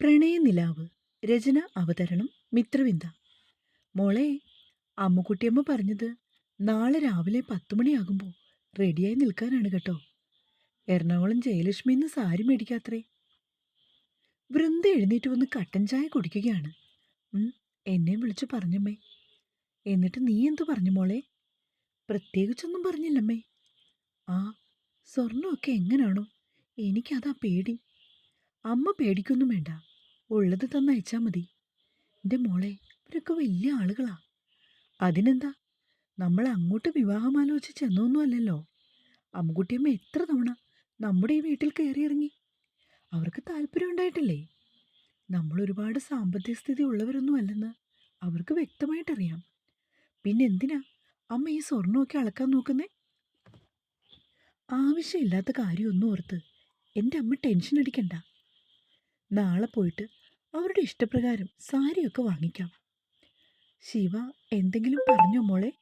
പ്രണയനിലാവ് രചന അവതരണം മിത്രവിന്ദ. മോളെ അമ്മുക്കുട്ടിയമ്മ പറഞ്ഞത് നാളെ രാവിലെ പത്ത് മണിയാകുമ്പോൾ റെഡിയായി നിൽക്കാനാണ് കേട്ടോ. എറണാകുളം ജയലക്ഷ്മിന്ന് സാരി മേടിക്കാത്രേ. വൃന്ദ എഴുന്നേറ്റ് വന്ന് കട്ടൻ ചായ കുടിക്കുകയാണ്. എന്നെ വിളിച്ചു പറഞ്ഞമ്മേ. എന്നിട്ട് നീ എന്തു പറഞ്ഞു മോളെ? പ്രത്യേകിച്ചൊന്നും പറഞ്ഞില്ലമ്മേ. ആ സ്വർണമൊക്കെ എങ്ങനെയാണോ എനിക്കതാ പേടി. അമ്മ പേടിക്കൊന്നും വേണ്ട. ഉള്ളത് തന്നയച്ചാ മതി. എന്റെ മോളെ ഇവരൊക്കെ വലിയ ആളുകളാ. അതിനെന്താ? നമ്മൾ അങ്ങോട്ട് വിവാഹം ആലോചിച്ച് ചെന്നൊന്നും അല്ലല്ലോ. അമ്മുകുട്ടിയമ്മ എത്ര തവണ നമ്മുടെ ഈ വീട്ടിൽ കയറിയിറങ്ങി അവർക്ക് താല്പര്യം ഉണ്ടായിട്ടില്ലേ? നമ്മൾ ഒരുപാട് സാമ്പത്തിക സ്ഥിതി ഉള്ളവരൊന്നും അല്ലെന്ന് അവർക്ക് വ്യക്തമായിട്ടറിയാം പിന്നെ എന്തിനാ അമ്മ ഈ സ്വർണമൊക്കെ അളക്കാൻ നോക്കുന്നേ? ആവശ്യമില്ലാത്ത കാര്യമൊന്നും ഓർത്ത് എന്റെ അമ്മ ടെൻഷൻ അടിക്കണ്ട. നാളെ പോയിട്ട് അവരുടെ ഇഷ്ടപ്രകാരം സാരിയൊക്കെ വാങ്ങിക്കാം. ശിവ എന്തെങ്കിലും പറഞ്ഞോ മോളെ?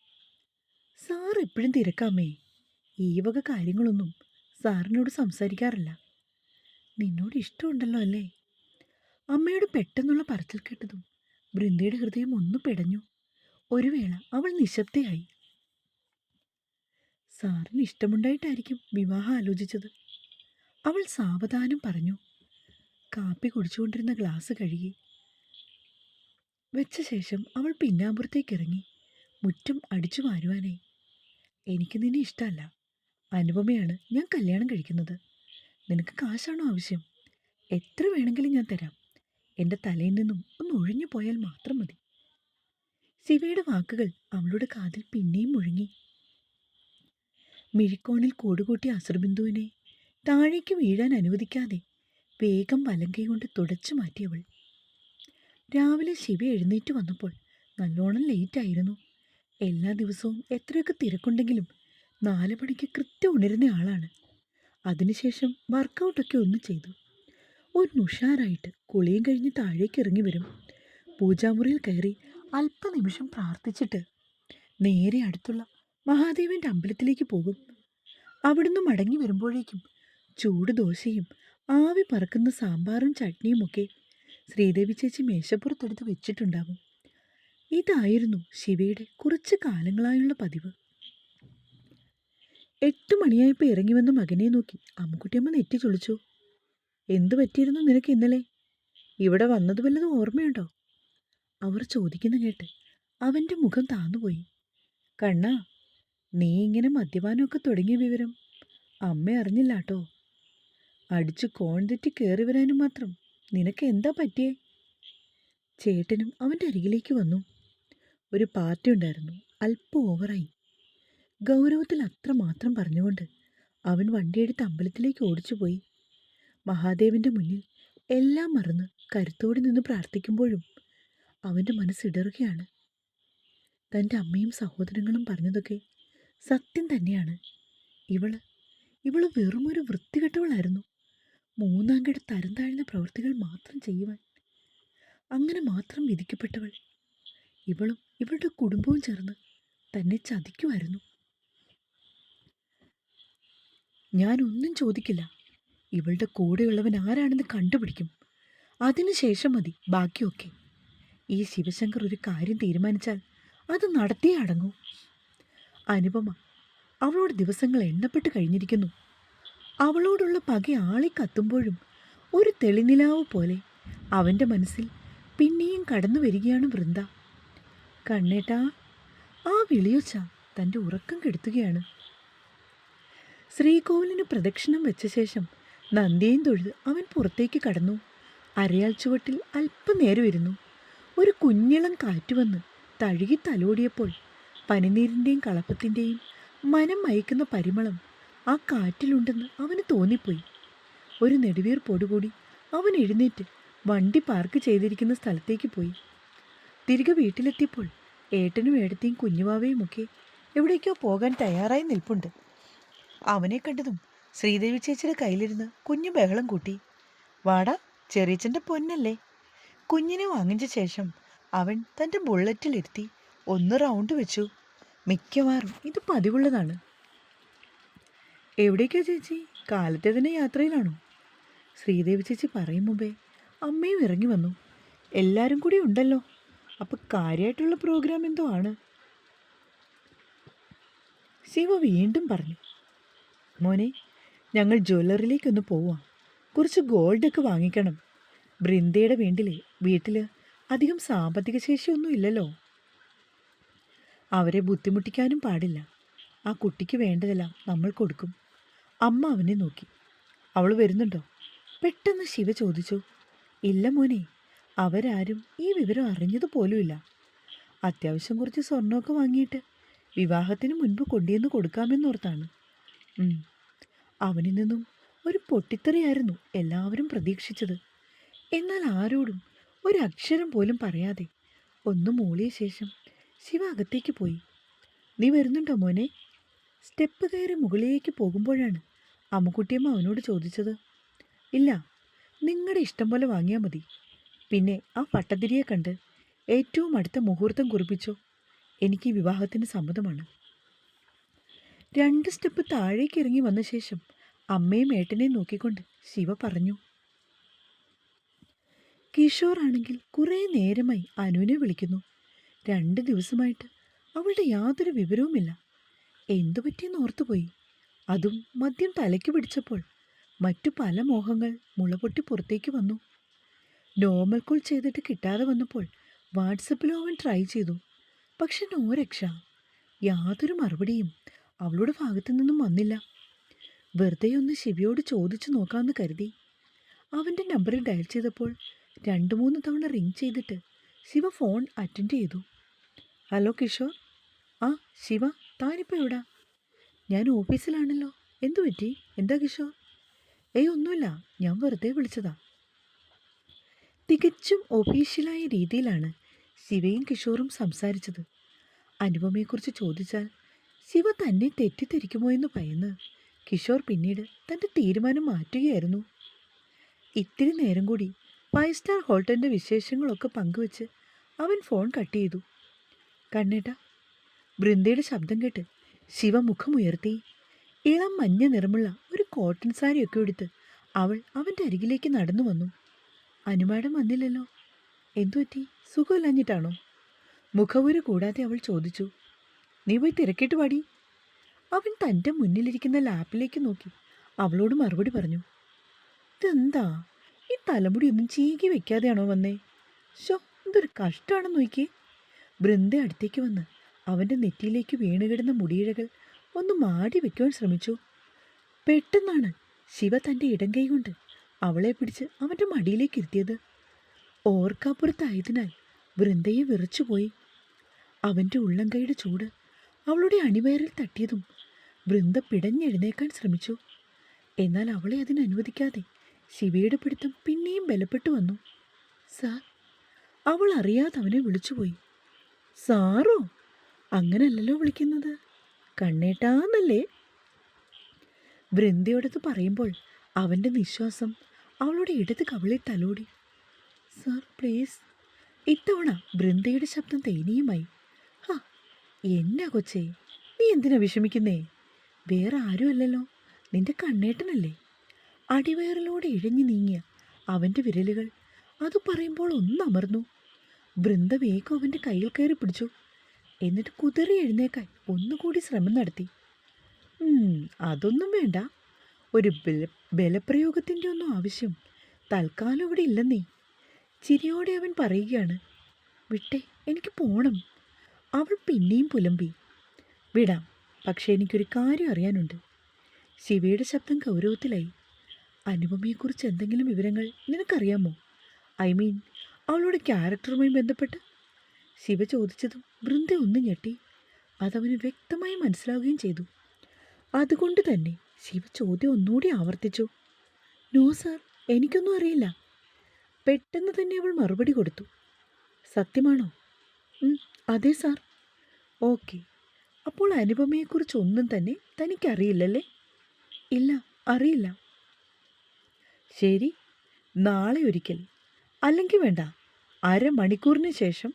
സാർ എപ്പോഴും തിരക്കാമേ. ഈ വക കാര്യങ്ങളൊന്നും സാറിനോട് സംസാരിക്കാറില്ല. നിന്നോട് ഇഷ്ടമുണ്ടല്ലോ അല്ലേ? അമ്മയോട് പെട്ടെന്നുള്ള പറച്ചിൽ കേട്ടതും ബൃന്ദയുടെ ഹൃദയം ഒന്ന് പിടഞ്ഞു. ഒരു വേള അവൾ നിശബ്ദയായി. സാറിന് ഇഷ്ടമുണ്ടായിട്ടായിരിക്കും വിവാഹം ആലോചിച്ചത്. അവൾ സാവധാനം പറഞ്ഞു. കാപ്പി കുടിച്ചുകൊണ്ടിരുന്ന ഗ്ലാസ് കഴുകി. വെച്ച ശേഷം അവൾ പിന്നാമ്പുറത്തേക്ക് ഇറങ്ങി മുറ്റും അടിച്ചു വാരുവാനായി. എനിക്ക് നിന്നെ ഇഷ്ടമല്ല. അനുപമയാണ് ഞാൻ കല്യാണം കഴിക്കുന്നത്. നിനക്ക് കാശാണോ ആവശ്യം? എത്ര വേണമെങ്കിലും ഞാൻ തരാം. എന്റെ തലയിൽ നിന്നും ഒന്ന് ഒഴിഞ്ഞു പോയാൽ മാത്രം മതി. ശിവയുടെ വാക്കുകൾ അവളുടെ കാതിൽ പിന്നെയും മുഴങ്ങി. മിഴിക്കോണിൽ കൂടുകൂട്ടിയ അസുർബിന്ദുവിനെ താഴേക്ക് വീഴാൻ അനുവദിക്കാതെ വേഗം വലങ്കൈ കൊണ്ട് തുടച്ചു മാറ്റിയവൾ. രാവിലെ ശിവ എഴുന്നേറ്റ് വന്നപ്പോൾ നല്ലോണം ലേറ്റായിരുന്നു എല്ലാ ദിവസവും എത്രയൊക്കെ തിരക്കുണ്ടെങ്കിലും നാല് മണിക്ക് കൃത്യം ഉണരുന്ന ആളാണ്. അതിനുശേഷം വർക്കൗട്ടൊക്കെ ഒന്ന് ചെയ്തു. ഒരു ഉഷാറായിട്ട് കുളിയും കഴിഞ്ഞ് താഴേക്ക് ഇറങ്ങി വരും. പൂജാമുറിയിൽ കയറി അല്പനിമിഷം പ്രാർത്ഥിച്ചിട്ട് നേരെ അടുത്തുള്ള മഹാദേവന്റെ അമ്പലത്തിലേക്ക് പോകും. അവിടുന്ന് മടങ്ങി വരുമ്പോഴേക്കും ചൂട് ദോശയും ആവി പറക്കുന്ന സാമ്പാറും ചട്നിയും ഒക്കെ ശ്രീദേവി ചേച്ചി മേശപ്പുറത്തെടുത്ത് വെച്ചിട്ടുണ്ടാവും. ഇതായിരുന്നു ശിവയുടെ കുറച്ച് കാലങ്ങളായുള്ള പതിവ്. എട്ട് മണിയായപ്പോൾ ഇറങ്ങി വന്ന മകനെ നോക്കി. അമ്മുക്കുട്ടിയമ്മ നെറ്റി ചൊളിച്ചു. എന്തു പറ്റിയിരുന്നു നിനക്ക് ഇന്നലെ? ഇവിടെ വന്നത് വല്ലതും ഓർമ്മയുണ്ടോ? അവർ ചോദിക്കുന്ന കേട്ട് അവന്റെ മുഖം താന്നുപോയി. കണ്ണാ നീ ഇങ്ങനെ മദ്യപാനമൊക്കെ തുടങ്ങിയ വിവരം അമ്മ അറിഞ്ഞില്ല കേട്ടോ അടിച്ചു കോൺ തെറ്റി കയറി വരാനും മാത്രം. നിനക്ക് എന്താ പറ്റിയേ? ചേട്ടനും അവന്റെ അരികിലേക്ക് വന്നു. ഒരു പാർട്ടി ഉണ്ടായിരുന്നു. അല്പം ഓവറായി. ഗൗരവത്തിൽ അത്ര മാത്രം പറഞ്ഞുകൊണ്ട് അവൻ വണ്ടിയെടുത്ത് അമ്പലത്തിലേക്ക് ഓടിച്ചുപോയി. മഹാദേവന്റെ മുന്നിൽ എല്ലാം മറന്ന് കരുത്തോടെ നിന്ന് പ്രാർത്ഥിക്കുമ്പോഴും അവന്റെ മനസ്സിടറുകയാണ് തന്റെ അമ്മയും സഹോദരങ്ങളും പറഞ്ഞതൊക്കെ സത്യം തന്നെയാണ്. ഇവൾ ഇവൾ വെറുമൊരു വൃത്തികെട്ടവളായിരുന്നു. മൂന്നാംകട തരം താഴ്ന്ന പ്രവൃത്തികൾ മാത്രം ചെയ്യുവാൻ. അങ്ങനെ മാത്രം വിധിക്കപ്പെട്ടവൾ. ഇവളും ഇവളുടെ കുടുംബവും ചേർന്ന് തന്നെ ചതിക്കുമായിരുന്നു. ഞാനൊന്നും ചോദിക്കില്ല. ഇവളുടെ കൂടെയുള്ളവൻ ആരാണെന്ന് കണ്ടുപിടിക്കും. അതിനുശേഷം മതി ബാക്കിയൊക്കെ. ഈ ശിവശങ്കർ ഒരു കാര്യം തീരുമാനിച്ചാൽ അത് നടത്തിയേ അടങ്ങൂ. അനുപമ അവളോട് ദിവസങ്ങൾ എണ്ണപ്പെട്ട് കഴിഞ്ഞിരിക്കുന്നു. അവളോടുള്ള പക ആളി കത്തുമ്പോഴും ഒരു തെളിനിലാവ് പോലെ അവന്റെ മനസ്സിൽ പിന്നെയും കടന്നു വരികയാണ് വൃന്ദ. കണ്ണേട്ടാ ആ വിളിയൊച്ച തന്റെ ഉറക്കം കെടുത്തുകയാണ്. ശ്രീകോവിലിന് പ്രദക്ഷിണം വെച്ച ശേഷം നന്ദിയും തൊഴുത് അവൻ പുറത്തേക്ക് കടന്നു. അരയാൽ ചുവട്ടിൽ അല്പനേരം ഇരുന്നു. ഒരു കുഞ്ഞിളം കാറ്റ് വന്ന് തഴുകി തലോടിയപ്പോൾ പനിനീരിന്റെയും കളപ്പത്തിന്റെയും മനം മയക്കുന്ന പരിമളം ആ കാറ്റിലുണ്ടെന്ന് അവന് തോന്നിപ്പോയി. ഒരു നെടുവീർ പൊടുകൂടി അവൻ എഴുന്നേറ്റ് വണ്ടി പാർക്ക് ചെയ്തിരിക്കുന്ന സ്ഥലത്തേക്ക് പോയി. തിരികെ വീട്ടിലെത്തിയപ്പോൾ ഏട്ടനും ഏടത്തെയും കുഞ്ഞുവാവയും ഒക്കെ എവിടേക്കോ പോകാൻ തയ്യാറായി നിൽപ്പുണ്ട്. അവനെ കണ്ടതും ശ്രീദേവി ചേച്ചിയുടെ കയ്യിലിരുന്ന് കുഞ്ഞു ബഹളം കൂട്ടി. വാടാ ചെറിയച്ചന്റെ പൊന്നല്ലേ? കുഞ്ഞിനെ വാങ്ങിച്ച ശേഷം അവൻ തന്റെ ബുള്ളറ്റിലിരുത്തി ഒന്ന് റൗണ്ട് വെച്ചു. മിക്കവാറും ഇത് പതിവുള്ളതാണ്. എവിടേക്കാ ചേച്ചി? കാലത്തെ തന്നെ യാത്രയിലാണോ? ശ്രീദേവി ചേച്ചി പറയും മുമ്പേ അമ്മയും ഇറങ്ങി വന്നു. എല്ലാവരും കൂടി ഉണ്ടല്ലോ. അപ്പോൾ കാര്യമായിട്ടുള്ള പ്രോഗ്രാം എന്തോ ആണ്? ശിവ വീണ്ടും പറഞ്ഞു. മോനെ ഞങ്ങൾ ജ്വല്ലറിയിലേക്കൊന്ന് പോവാം. കുറച്ച് ഗോൾഡൊക്കെ വാങ്ങിക്കണം. ബൃന്ദയുടെ വീട്ടിലെ വീട്ടിൽ അധികം സാമ്പത്തിക ശേഷിയൊന്നും ഇല്ലല്ലോ. അവരെ ബുദ്ധിമുട്ടിക്കാനും പാടില്ല. ആ കുട്ടിക്ക് വേണ്ടതെല്ലാം നമ്മൾ കൊടുക്കും. അമ്മ അവനെ നോക്കി. അവൾ വരുന്നുണ്ടോ? പെട്ടെന്ന് ശിവ ചോദിച്ചു. ഇല്ല മോനെ അവരാരും ഈ വിവരം അറിഞ്ഞതുപോലുമില്ല അത്യാവശ്യം കുറച്ച് സ്വർണമൊക്കെ വാങ്ങിയിട്ട് വിവാഹത്തിന് മുൻപ് കൊണ്ടുവന്ന് കൊടുക്കാമെന്നോർത്താണ്. അവനിൽ നിന്നും ഒരു പൊട്ടിത്തെറിയായിരുന്നു എല്ലാവരും പ്രതീക്ഷിച്ചത്. എന്നാൽ ആരോടും ഒരു അക്ഷരം പോലും പറയാതെ ഒന്ന് മൂളിയ ശേഷം ശിവ അകത്തേക്ക് പോയി. നീ വരുന്നുണ്ടോ മോനെ? സ്റ്റെപ്പ് കയറി മുകളിലേക്ക് പോകുമ്പോഴാണ് അമ്മുക്കുട്ടിയമ്മ അവനോട് ചോദിച്ചത് ഇല്ല നിങ്ങളുടെ ഇഷ്ടം പോലെ വാങ്ങിയാൽ മതി. പിന്നെ ആ പട്ടതിരിയെ കണ്ട് ഏറ്റവും അടുത്ത മുഹൂർത്തം കുറിപ്പിച്ചോ എനിക്ക് വിവാഹത്തിന് സമ്മതമാണ്. രണ്ട് സ്റ്റെപ്പ് താഴേക്ക് ഇറങ്ങി വന്ന ശേഷം അമ്മയും ഏട്ടനെയും നോക്കിക്കൊണ്ട് ശിവ പറഞ്ഞു കിഷോർ ആണെങ്കിൽ കുറേ നേരമായി അനുവിനെ വിളിക്കുന്നു. രണ്ട് ദിവസമായിട്ട് അവളുടെ യാതൊരു വിവരവുമില്ല. എന്തു പറ്റിയെന്ന് ഓർത്തുപോയി. അതും മദ്യം തലയ്ക്ക് പിടിച്ചപ്പോൾ മറ്റു പല മോഹങ്ങൾ മുളപൊട്ടി പുറത്തേക്ക് വന്നു. നോർമൽ കോൾ ചെയ്തിട്ട് കിട്ടാതെ വന്നപ്പോൾ വാട്സപ്പിലും അവൻ ട്രൈ ചെയ്തു. പക്ഷെ നോ രക്ഷ. യാതൊരു മറുപടിയും അവളുടെ ഭാഗത്തു നിന്നും വന്നില്ല. വെറുതെ ഒന്ന് ശിവയോട് ചോദിച്ചു നോക്കാമെന്ന് കരുതി. അവന്റെ നമ്പറിൽ ഡയൽ ചെയ്തപ്പോൾ രണ്ട് മൂന്ന് തവണ റിങ് ചെയ്തിട്ട് ശിവ ഫോൺ അറ്റൻഡ് ചെയ്തു. ഹലോ കിഷോർ? ആ ശിവ. താനിപ്പോൾ എവിടാ? ഞാൻ ഓഫീസിലാണല്ലോ. എന്തു പറ്റി? എന്താ കിഷോർ? ഏയ് ഒന്നുമില്ല. ഞാൻ വെറുതെ വിളിച്ചതാ. തികച്ചും ഒഫീഷ്യലായ രീതിയിലാണ് ശിവയും കിഷോറും സംസാരിച്ചത്. അനുപമയെക്കുറിച്ച് ചോദിച്ചാൽ ശിവ തന്നെ തെറ്റിദ്ധരിക്കുമോ എന്ന് ഭയന്ന് കിഷോർ പിന്നീട് തന്റെ തീരുമാനം മാറ്റുകയായിരുന്നു. ഇത്തിരി നേരം കൂടി ഫൈവ് സ്റ്റാർ ഹോട്ടലിന്റെ വിശേഷങ്ങളൊക്കെ പങ്കുവച്ച് അവൻ ഫോൺ കട്ട് ചെയ്തു. കണ്ണേട്ട ബൃന്ദയുടെ ശബ്ദം കേട്ട് ശിവ മുഖമുയർത്തി ഇളം മഞ്ഞ നിറമുള്ള ഒരു കോട്ടൺ സാരിയൊക്കെ എടുത്ത് അവൾ അവന്റെ അരികിലേക്ക് നടന്നു വന്നു. അനുമാടം വന്നില്ലല്ലോ. എന്തുപറ്റി സുഖമില്ലാഞ്ഞിട്ടാണോ? മുഖവുര കൂടാതെ അവൾ ചോദിച്ചു. നീ പോയി തിരക്കിട്ട് പാടി അവൻ തന്റെ മുന്നിലിരിക്കുന്ന ലാപ്പിലേക്ക് നോക്കി. അവളോട് മറുപടി പറഞ്ഞു. ഇതെന്താ? ഈ തലമുടി ഒന്നും ചീകി വെക്കാതെയാണോ വന്നേ? ഷോ എന്തൊരു കഷ്ടമാണെന്ന് നോക്കിയേ. ബൃന്ദ അടുത്തേക്ക് വന്ന് അവന്റെ നെറ്റിയിലേക്ക് വീണുകിടന്ന മുടിയിഴകൾ ഒന്ന് മാടി വെക്കുവാൻ ശ്രമിച്ചു. പെട്ടെന്നാണ് ശിവ തന്റെ ഇടം കൈ കൊണ്ട് അവളെ പിടിച്ച് അവന്റെ മടിയിലേക്ക് ഇരുത്തിയത്. ഓർക്കാപ്പുറത്തായതിനാൽ വൃന്ദയെ വിറച്ചുപോയി അവന്റെ ഉള്ളംകൈയുടെ ചൂട് അവളുടെ അണിവയറിൽ തട്ടിയതും വൃന്ദ പിടഞ്ഞെഴുന്നേക്കാൻ ശ്രമിച്ചു. എന്നാൽ അവളെ അതിന് അനുവദിക്കാതെ ശിവയുടെ പിടുത്തം പിന്നെയും ബലപ്പെട്ടു വന്നു. സാർ അവൾ അറിയാതെ അവനെ വിളിച്ചുപോയി. സാറോ? അങ്ങനല്ലല്ലോ വിളിക്കുന്നത്. കണ്ണേട്ടാന്നല്ലേ? വൃന്ദയോടത് പറയുമ്പോൾ അവന്റെ നിശ്വാസം അവളുടെ ഇടത് കവിളിൽ തലോടി. Sir please. ഇത്തവണ വൃന്ദയുടെ ശബ്ദം ദയനീയമായി. ആ എന്നാ കൊച്ചേ നീ എന്തിനാ വിഷമിക്കുന്നേ? വേറെ ആരുമല്ലല്ലോ നിന്റെ കണ്ണേട്ടനല്ലേ? അടിവയറിലൂടെ ഇഴഞ്ഞു നീങ്ങിയ അവന്റെ വിരലുകൾ അത് പറയുമ്പോൾ ഒന്നമർന്നു. വൃന്ദ വേഗം അവന്റെ കയ്യിൽ കയറി പിടിച്ചു. എന്നിട്ട് കുതിറി എഴുന്നേക്കാൻ ഒന്നുകൂടി ശ്രമം നടത്തി. അതൊന്നും വേണ്ട. ഒരു ബല ബലപ്രയോഗത്തിന്റെ ഒന്നും ആവശ്യം തൽക്കാലം ഇവിടെ ഇല്ലെന്നേ. ചിരിയോടെ അവൻ പറയുകയാണ് വിട്ടെ എനിക്ക് പോണം. അവൾ പിന്നെയും പുലമ്പി. വിടാം പക്ഷേ എനിക്കൊരു കാര്യം അറിയാനുണ്ട്. ശിവയുടെ ശബ്ദം ഗൗരവത്തിലായി. അനുപമയെക്കുറിച്ച് എന്തെങ്കിലും വിവരങ്ങൾ നിനക്കറിയാമോ? ഐ മീൻ അവളുടെ ക്യാരക്ടറുമായി ബന്ധപ്പെട്ട് ശിവ ചോദിച്ചതും വൃന്ദ ഒന്ന് ഞെട്ടി. അതവന് വ്യക്തമായി മനസ്സിലാവുകയും ചെയ്തു. അതുകൊണ്ട് തന്നെ ശിവ ചോദ്യം ഒന്നുകൂടി ആവർത്തിച്ചു. നോ സാർ എനിക്കൊന്നും അറിയില്ല. പെട്ടെന്ന് തന്നെ അവൾ മറുപടി കൊടുത്തു. സത്യമാണോ? "ഉം, അതെ സാർ. ഓക്കെ. അപ്പോൾ അനുപമയെക്കുറിച്ച് ഒന്നും തന്നെ തനിക്കറിയില്ലല്ലേ? ഇല്ല അറിയില്ല. ശരി. നാളെ ഒരിക്കൽ. അല്ലെങ്കിൽ വേണ്ട. അരമണിക്കൂറിന് ശേഷം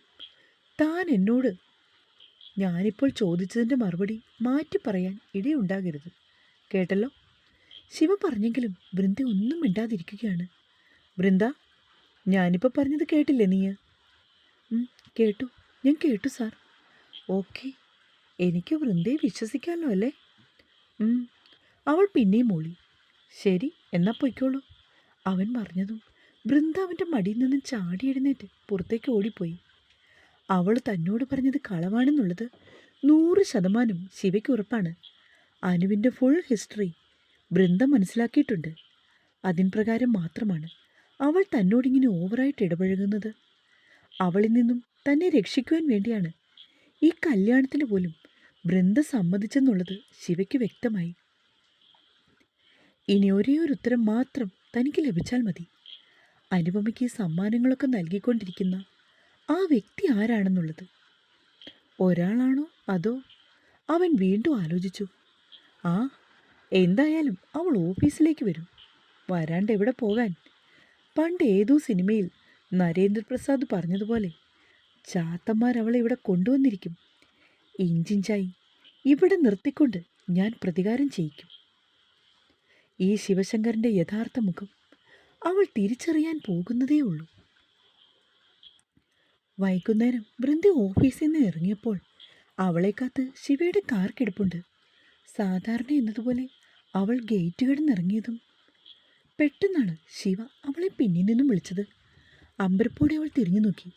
താൻ എന്നോട് ഞാനിപ്പോൾ ചോദിച്ചതിന്റെ മറുപടി മാറ്റി പറയാൻ ഇടയുണ്ടാകരുത്. കേട്ടല്ലോ? ശിവ പറഞ്ഞെങ്കിലും വൃന്ദ ഒന്നും മിണ്ടാതിരിക്കുകയാണ്. വൃന്ദ ഞാനിപ്പോൾ പറഞ്ഞത് കേട്ടില്ലേ നീ? കേട്ടു. ഞാൻ കേട്ടു സാർ. ഓക്കെ. എനിക്ക് വൃന്ദയെ വിശ്വസിക്കാമല്ലോ അല്ലേ? അവൾ പിന്നെയും മൂളി ശരി എന്നാ പൊയ്ക്കോളൂ. അവൻ പറഞ്ഞതും വൃന്ദ അവന്റെ മടിയിൽ നിന്നും ചാടി എഴുന്നേറ്റ് പുറത്തേക്ക് ഓടിപ്പോയി. അവൾ തന്നോട് പറഞ്ഞത് കളവാണെന്നുള്ളത് നൂറ് ശതമാനം ശിവയ്ക്ക് ഉറപ്പാണ്. അനുവിന്റെ ഫുൾ ഹിസ്റ്ററി ബൃന്ദം മനസ്സിലാക്കിയിട്ടുണ്ട്. അതിൻ പ്രകാരം മാത്രമാണ് അവൾ തന്നോടിങ്ങനെ ഓവറായിട്ട് ഇടപഴകുന്നത്. അവളിൽ നിന്നും തന്നെ രക്ഷിക്കുവാൻ വേണ്ടിയാണ് ഈ കല്യാണത്തിന് പോലും ബൃന്ദ സമ്മതിച്ചെന്നുള്ളത് ശിവയ്ക്ക് വ്യക്തമായി. ഇനി ഒരേ ഒരു ഉത്തരം മാത്രം തനിക്ക് ലഭിച്ചാൽ മതി. അനുപമയ്ക്ക് സമ്മാനങ്ങളൊക്കെ നൽകിക്കൊണ്ടിരിക്കുന്ന ആ വ്യക്തി ആരാണെന്നുള്ളത്? ഒരാളാണോ അതോ അവൻ വീണ്ടും ആലോചിച്ചു. ആ എന്തായാലും അവൾ ഓഫീസിലേക്ക് വരും. വരാണ്ട് എവിടെ പോകാൻ? പണ്ട് ഏതോ സിനിമയിൽ നരേന്ദ്രപ്രസാദ് പറഞ്ഞതുപോലെ ചാത്തന്മാർ അവളെ ഇവിടെ കൊണ്ടുവന്നിരിക്കും. ഇഞ്ചിഞ്ചായി ഇവിടെ നിർത്തിക്കൊണ്ട് ഞാൻ പ്രതികാരം ചെയ്യിക്കും. ഈ ശിവശങ്കറിന്റെ യഥാർത്ഥ മുഖം അവൾ തിരിച്ചറിയാൻ പോകുന്നതേ ഉള്ളൂ. വൈകുന്നേരം വൃന്ദി ഓഫീസിൽ നിന്ന് ഇറങ്ങിയപ്പോൾ അവളെ കാത്ത് ശിവയുടെ കാർ കിടപ്പുണ്ട്. സാധാരണ എന്നതുപോലെ അവൾ ഗേറ്റ് കിടന്നിറങ്ങിയതും പെട്ടെന്നാണ് ശിവ അവളെ പിന്നിൽ നിന്നും വിളിച്ചത്. അമ്പരപ്പോടെ അവൾ തിരിഞ്ഞു നോക്കി.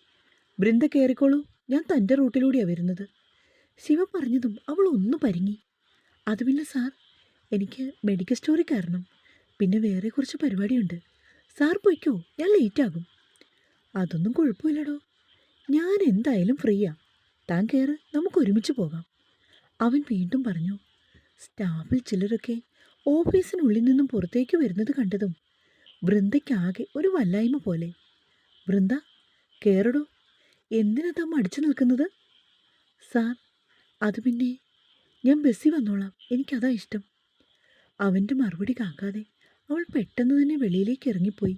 ബൃന്ദ കയറിക്കോളൂ ഞാൻ തന്റെ റൂട്ടിലൂടെയാണ് വരുന്നത്. ശിവ പറഞ്ഞതും അവൾ ഒന്ന് പരിങ്ങി. അതുമില്ല സാർ എനിക്ക് മെഡിക്കൽ സ്റ്റോറി കയറണം. പിന്നെ വേറെ കുറച്ച് പരിപാടിയുണ്ട്. സാർ പോയിക്കോ ഞാൻ ലേറ്റാകും അതൊന്നും കുഴപ്പമില്ലടോ. ഞാൻ എന്തായാലും ഫ്രീയാ. താൻ കയറ് നമുക്ക് ഒരുമിച്ച് പോകാം. അവൻ വീണ്ടും പറഞ്ഞു സ്റ്റാഫിൽ ചിലരൊക്കെ ഓഫീസിനുള്ളിൽ നിന്നും പുറത്തേക്ക് വരുന്നത് കണ്ടതും വൃന്ദയ്ക്കാകെ ഒരു വല്ലായ്മ പോലെ. വൃന്ദ കയറടോ എന്തിനാ താൻ മടിച്ചു നിൽക്കുന്നത്? സാർ അത് പിന്നെ ഞാൻ ബസ്സിൽ വന്നോളാം. എനിക്കതാ ഇഷ്ടം. അവന്റെ മറുപടി കാക്കാതെ അവൾ പെട്ടെന്ന് തന്നെ വെളിയിലേക്ക് ഇറങ്ങിപ്പോയി.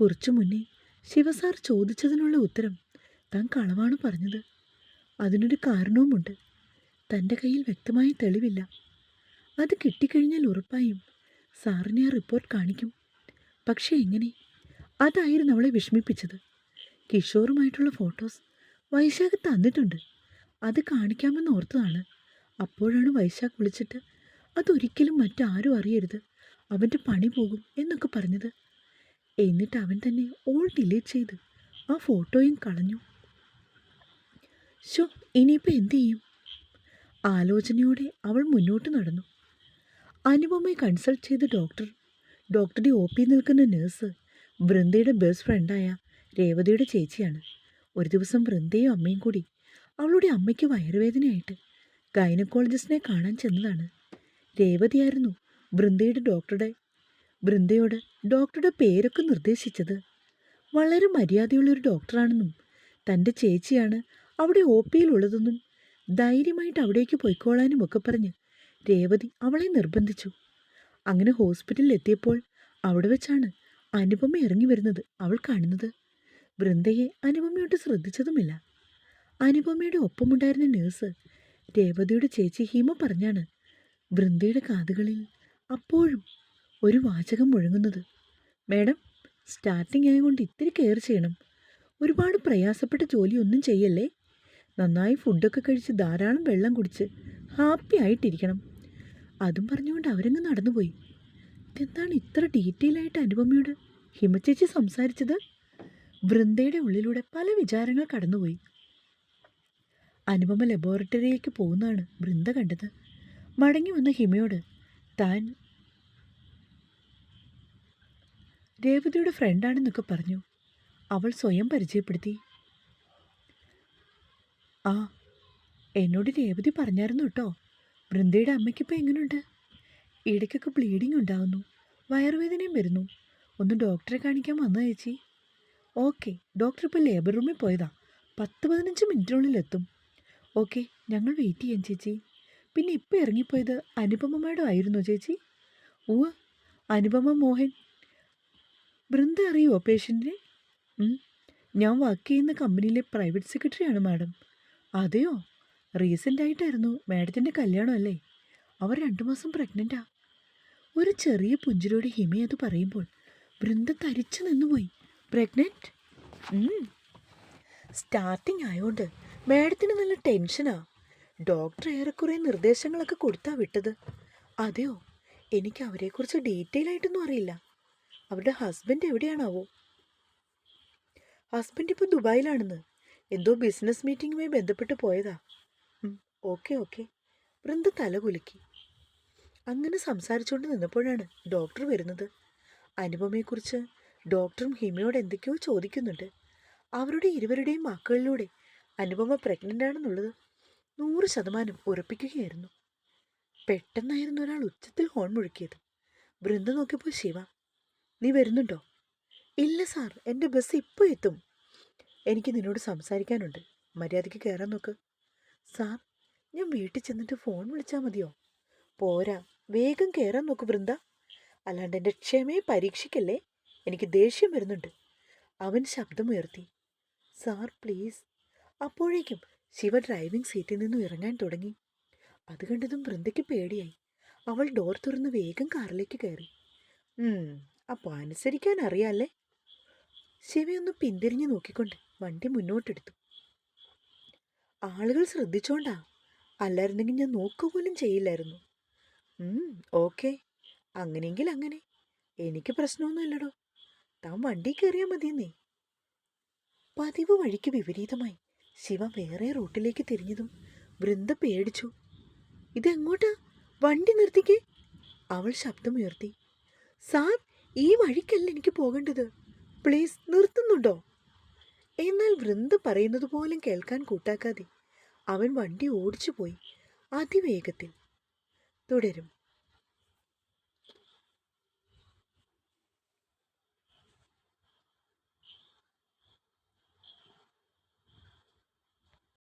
കുറച്ചു മുന്നേ ശിവസാർ ചോദിച്ചതിനുള്ള ഉത്തരം താൻ കളവാണ് പറഞ്ഞത്. അതിനൊരു കാരണവുമുണ്ട്. തന്റെ കയ്യിൽ വ്യക്തമായ തെളിവില്ല. അത് കിട്ടിക്കഴിഞ്ഞാൽ ഉറപ്പായും സാറിനെ ആ റിപ്പോർട്ട് കാണിക്കും. പക്ഷേ എങ്ങനെ? അതായിരുന്നു അവളെ വിഷമിപ്പിച്ചത്. കിഷോറുമായിട്ടുള്ള ഫോട്ടോസ് വൈശാഖ് തന്നിട്ടുണ്ട്. അത് കാണിക്കാമെന്ന് ഓർത്തതാണ്. അപ്പോഴാണ് വൈശാഖ് വിളിച്ചിട്ട് അതൊരിക്കലും മറ്റാരും അറിയരുത്. അവന്റെ പണി പോകും എന്നൊക്കെ പറഞ്ഞത്. എന്നിട്ട് അവൻ തന്നെ ഓൾ ഡിലീറ്റ് ചെയ്ത് ആ ഫോട്ടോയും കളഞ്ഞു. ഷോ ഇനിയിപ്പോൾ എന്തു ചെയ്യും? ആലോചനയോടെ അവൾ മുന്നോട്ട് നടന്നു. അനുപമയെ കൺസൾട്ട് ചെയ്ത ഡോക്ടർ ഡോക്ടറുടെ ഒ പി നിൽക്കുന്ന നേഴ്സ് വൃന്ദയുടെ ബെസ്റ്റ് ഫ്രണ്ടായ രേവതിയുടെ ചേച്ചിയാണ്. ഒരു ദിവസം വൃന്ദയും അമ്മയും കൂടി അവളുടെ അമ്മയ്ക്ക് വയറുവേദനയായിട്ട് ഗൈനക്കോളജിസ്റ്റിനെ കാണാൻ ചെന്നതാണ്. രേവതിയായിരുന്നു വൃന്ദയുടെ ഡോക്ടറുടെ വൃന്ദയോട് ഡോക്ടറുടെ പേരൊക്കെ നിർദ്ദേശിച്ചത്. വളരെ മര്യാദയുള്ളൊരു ഡോക്ടറാണെന്നും തന്റെ ചേച്ചിയാണ് അവിടെ ഒ പിയിലുള്ളതെന്നും ധൈര്യമായിട്ട് അവിടേക്ക് പോയിക്കോളാനും ഒക്കെ പറഞ്ഞ് രേവതി അവളെ നിർബന്ധിച്ചു. അങ്ങനെ ഹോസ്പിറ്റലിൽ എത്തിയപ്പോൾ അവിടെ വെച്ചാണ് അനുപമ ഇറങ്ങി വരുന്നത് അവൾ കാണുന്നത്. വൃന്ദയെ അനുപമയോട്ട് ശ്രദ്ധിച്ചതുമില്ല. അനുപമയുടെ ഒപ്പമുണ്ടായിരുന്ന നേഴ്സ് രേവതിയുടെ ചേച്ചി ഹിമ പറഞ്ഞാണ് വൃന്ദയുടെ കാതുകളിൽ അപ്പോഴും ഒരു വാചകം മുഴങ്ങുന്നത്. മേഡം സ്റ്റാർട്ടിംഗ് ആയതുകൊണ്ട് ഇത്തിരി കെയർ ചെയ്യണം. ഒരുപാട് പ്രയാസപ്പെട്ട ജോലിയൊന്നും ചെയ്യല്ലേ? നന്നായി ഫുഡൊക്കെ കഴിച്ച് ധാരാളം വെള്ളം കുടിച്ച് ഹാപ്പി ആയിട്ടിരിക്കണം. അതും പറഞ്ഞുകൊണ്ട് അവരങ്ങ് നടന്നുപോയി. ഇതെന്താണ് ഇത്ര ഡീറ്റെയിൽ ആയിട്ട് അനുപമയോട് ഹിമചേച്ചി സംസാരിച്ചത്? വൃന്ദയുടെ ഉള്ളിലൂടെ പല വിചാരങ്ങൾ കടന്നുപോയി. അനുപമ ലബോറട്ടറിയിലേക്ക് പോകുന്നതാണ് വൃന്ദ കണ്ടത്. മടങ്ങി വന്ന ഹിമയോട് താൻ രേവതിയുടെ ഫ്രണ്ടാണെന്നൊക്കെ പറഞ്ഞു. അവൾ സ്വയം പരിചയപ്പെടുത്തി. ആ എന്നോട് രേവതി പറഞ്ഞായിരുന്നു കേട്ടോ. വൃന്ദയുടെ അമ്മയ്ക്കിപ്പോൾ എങ്ങനെയുണ്ട് ഇടയ്ക്കൊക്കെ ബ്ലീഡിംഗ് ഉണ്ടാകുന്നു വയറുവേദനയും വരുന്നു. ഒന്ന് ഡോക്ടറെ കാണിക്കാൻ വന്ന ചേച്ചി. ഓക്കെ ഡോക്ടർ ഇപ്പോൾ ലേബർ റൂമിൽ പോയതാ. പത്ത് പതിനഞ്ച് മിനിറ്റിനുള്ളിൽ എത്തും. ഓക്കെ ഞങ്ങൾ വെയിറ്റ് ചെയ്യാം ചേച്ചി. പിന്നെ ഇപ്പോൾ ഇറങ്ങിപ്പോയത് അനുപമ ആയിരുന്നു ആയിരുന്നോ ചേച്ചി? ഓ അനുപമ മോഹൻ. വൃന്ദ അറിയുമോ പേഷ്യന്റിനെ ഞാൻ വർക്ക് ചെയ്യുന്ന കമ്പനിയിലെ പ്രൈവറ്റ് സെക്രട്ടറിയാണ് മാഡം അതെയോ? റീസെന്റ് ആയിട്ടായിരുന്നു മാഡത്തിന്റെ കല്യാണം അല്ലേ അവർ രണ്ടു മാസം പ്രഗ്നന്റാ ഒരു ചെറിയ പുഞ്ചിരിയോട് ഹിമ അത് പറയുമ്പോൾ വൃന്ദ തരിച്ചു നിന്നുപോയി. പ്രഗ്നന്റ് സ്റ്റാർട്ടിങ് ആയതുകൊണ്ട് മാഡത്തിന് നല്ല ടെൻഷനാ. ഡോക്ടർ ഏറെക്കുറെ നിർദ്ദേശങ്ങളൊക്കെ കൊടുത്താ വിട്ടത്. അതെയോ? എനിക്ക് അവരെക്കുറിച്ച് ഡീറ്റെയിൽ ആയിട്ടൊന്നും അറിയില്ല. അവരുടെ ഹസ്ബൻഡ് എവിടെയാണാവോ? ഹസ്ബൻഡ് ഇപ്പോൾ ദുബായിലാണെന്ന്. എന്തോ ബിസിനസ് മീറ്റിങ്ങുമായി ബന്ധപ്പെട്ട് പോയതാ. Okay okay. വൃന്ദ തല കുലുക്കി. അങ്ങനെ സംസാരിച്ചുകൊണ്ട് നിന്നപ്പോഴാണ് ഡോക്ടർ വരുന്നത്. അനുപമയെക്കുറിച്ച് ഡോക്ടറും ഹിമയോട് എന്തൊക്കെയോ ചോദിക്കുന്നുണ്ട്. അവരുടെ ഇരുവരുടെയും വാക്കുകളിലൂടെ അനുപമ പ്രഗ്നന്റ് ആണെന്നുള്ളത് നൂറ് ശതമാനം ഉറപ്പിക്കുകയായിരുന്നു. പെട്ടെന്നായിരുന്നു ഒരാൾ ഉച്ചത്തിൽ ഹോൺ മുഴക്കിയത്. വൃന്ദ നോക്കിയപ്പോൾ ശിവ നീ വരുന്നുണ്ടോ? ഇല്ല സാർ എന്റെ ബസ് ഇപ്പോൾ എത്തും. എനിക്ക് നിന്നോട് സംസാരിക്കാനുണ്ട്. മര്യാദയ്ക്ക് കയറാൻ നോക്ക്. സാർ ഞാൻ വീട്ടിൽ ചെന്നിട്ട് ഫോൺ വിളിച്ചാൽ മതിയോ? പോരാ വേഗം കയറാൻ നോക്ക് വൃന്ദ. അല്ലാണ്ട് എന്റെ ക്ഷമയെ പരീക്ഷിക്കല്ലേ? എനിക്ക് ദേഷ്യം വരുന്നുണ്ട്. അവൻ ശബ്ദമുയർത്തി. Sir please. അപ്പോഴേക്കും ശിവ ഡ്രൈവിംഗ് സീറ്റിൽ നിന്നും ഇറങ്ങാൻ തുടങ്ങി. അത് കണ്ടതും വൃന്ദയ്ക്ക് പേടിയായി. അവൾ ഡോർ തുറന്ന് വേഗം കാറിലേക്ക് കയറി. അപ്പോൾ അനുസരിക്കാൻ അറിയാമല്ലേ ശിവയൊന്ന് പിന്തിരിഞ്ഞു നോക്കിക്കൊണ്ട് വണ്ടി മുന്നോട്ടെടുത്തു. ആളുകൾ ശ്രദ്ധിച്ചോണ്ടാ. അല്ലായിരുന്നെങ്കിൽ ഞാൻ നോക്കുക പോലും ചെയ്യില്ലായിരുന്നു. ഓക്കെ. അങ്ങനെയെങ്കിൽ അങ്ങനെ. എനിക്ക് പ്രശ്നമൊന്നുമില്ലടോ. താൻ വണ്ടി കയറിയാൽ മതിയെന്നേ. പതിവ് വഴിക്ക് വിപരീതമായി ശിവ വേറെ റൂട്ടിലേക്ക് തിരിഞ്ഞതും വൃന്ദ പേടിച്ചു. ഇതെങ്ങോട്ടാ? വണ്ടി നിർത്തിക്കേ. അവൾ ശബ്ദമുയർത്തി. സാർ ഈ വഴിക്കല്ല എനിക്ക് പോകേണ്ടത്. പ്ലീസ് നിർത്തുന്നുണ്ടോ? എന്നാൽ വൃന്ദ പറയുന്നത് പോലും കേൾക്കാൻ കൂട്ടാക്കാതെ അവൻ വണ്ടി ഓടിച്ചു പോയി അതിവേഗത്തിൽ. തുടരും.